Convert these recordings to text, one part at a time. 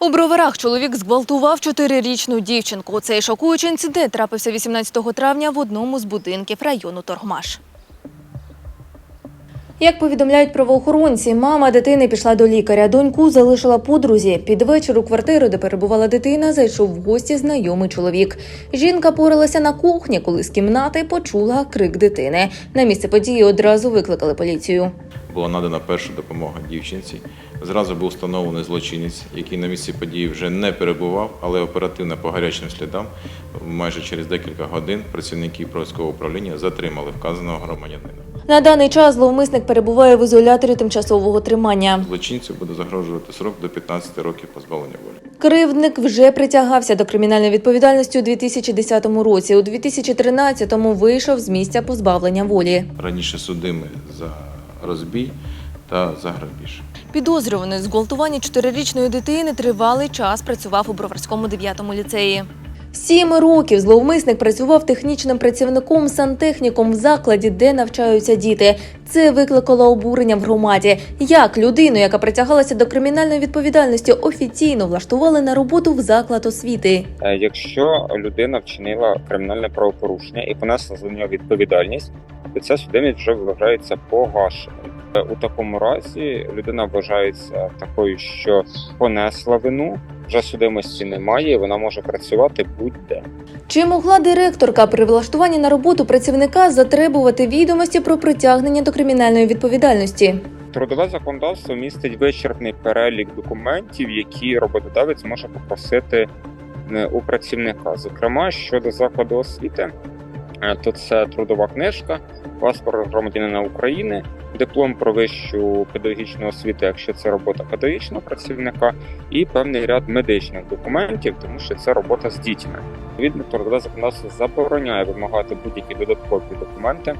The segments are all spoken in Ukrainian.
У броварах чоловік зґвалтував чотирирічну дівчинку. Цей шокуючий інцидент трапився 18 травня в одному з будинків району Торгмаш. Як повідомляють правоохоронці, мама дитини пішла до лікаря. Доньку залишила подрузі. Під вечір у квартиру, де перебувала дитина, зайшов в гості знайомий чоловік. Жінка поралася на кухні, коли з кімнати почула крик дитини. На місце події одразу викликали поліцію. Була надана перша допомога дівчинці. Зразу був встановлений злочинець, який на місці події вже не перебував, але оперативно по гарячим слідам майже через декілька годин працівники Проводського управління затримали вказаного громадянина. На даний час зловмисник перебуває в ізоляторі тимчасового тримання. Злочинцю буде загрожувати срок до 15 років позбавлення волі. Кривдник вже притягався до кримінальної відповідальності у 2010 році. У 2013-му вийшов з місця позбавлення волі. Раніше судими за розбій та за грабіж. Підозрюваний з зґвалтування чотирирічної дитини тривалий час працював у Броварському 9-му ліцеї. Сім років зловмисник працював технічним працівником сантехніком в закладі, де навчаються діти. Це викликало обурення в громаді. Як людину, яка притягалася до кримінальної відповідальності, офіційно влаштували на роботу в заклад освіти. Е, Якщо людина вчинила кримінальне правопорушення і понесла за нього відповідальність, то ця судимість вже вважається погашеною. Е, У такому разі людина вважається такою, що понесла вину, вже судимості немає, і вона може працювати будь-де. Чи могла директорка при влаштуванні на роботу працівника затребувати відомості про притягнення до кримінальної відповідальності? Трудове законодавство містить вичерпний перелік документів, які роботодавець може попросити е, у працівника. Зокрема, щодо закладу освіти, е, то це трудова книжка, паспорт громадянина України, диплом про вищу педагогічну освіту, якщо це робота педагогічного працівника, і певний ряд медичних документів, тому що це робота з дітьми. Відповідно, трудове законодавство забороняє вимагати будь-які додаткові документи,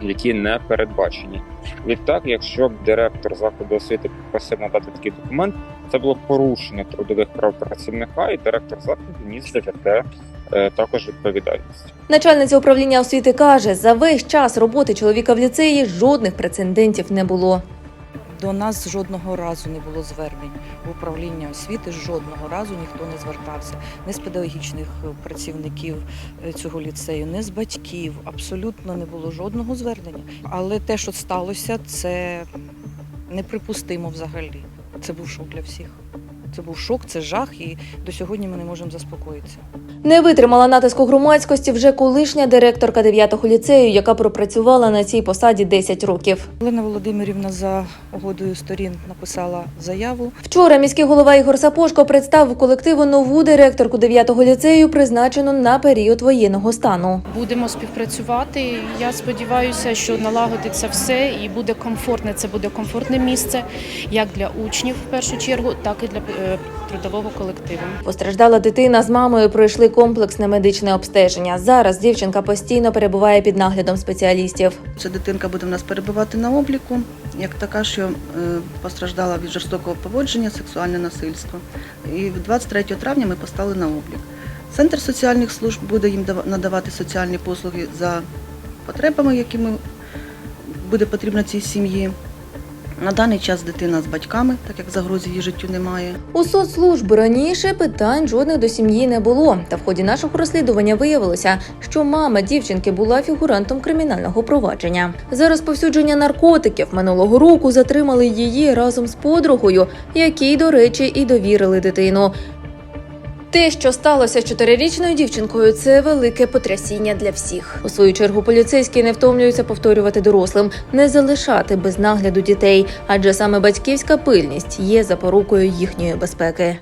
які не передбачені. Відтак, якщо б директор закладу освіти попросив надати такий документ, це було порушення трудових прав працівника, і директор закладу ніс за те також відповідальність. Начальниця управління освіти каже, за весь час роботи чоловіка в ліцеї жодних прецедентів не було. До нас жодного разу не було звернень в управління освіти. Жодного разу ніхто не звертався не з педагогічних е, працівників е, цього ліцею, не з батьків. Абсолютно не було жодного звернення. Але те, що сталося, це неприпустимо взагалі. Це був шок для всіх. Це був шок, це жах, і до сьогодні ми не можемо заспокоїтися. Не витримала натиску громадськості вже колишня директорка 9-го ліцею, яка пропрацювала на цій посаді 10 років. Олена Володимирівна за угодою сторін написала заяву. Вчора міський голова Ігор Сапошко представив колективу нову директорку 9-го ліцею, призначену на період воєнного стану. Будемо співпрацювати. Я сподіваюся, що налагодиться все і буде комфортне. Це буде комфортне місце як для учнів в першу чергу, так і для трудового колективу. Постраждала дитина з мамою пройшли комплексне медичне обстеження. Зараз дівчинка постійно перебуває під наглядом спеціалістів. Ця дитинка буде в нас перебувати на обліку, як така, що е, постраждала від жорстокого поводження, сексуальне насильство. І 23 травня ми поставили на облік. Центр соціальних служб буде їм дава- надавати соціальні послуги за потребами, якими буде потрібно цій сім'ї. На даний час дитина з батьками, так як загрози її життю немає. У соцслужби раніше питань жодних до сім'ї не було. Та в ході нашого розслідування виявилося, що мама дівчинки була фігурантом кримінального провадження. За розповсюдження наркотиків минулого року затримали її разом з подругою, якій, до речі, і довірили дитину. Те, що сталося з чотирирічною дівчинкою, це велике потрясіння для всіх. У свою чергу поліцейські не втомлюються повторювати дорослим, не залишати без нагляду дітей, адже саме батьківська пильність є запорукою їхньої безпеки.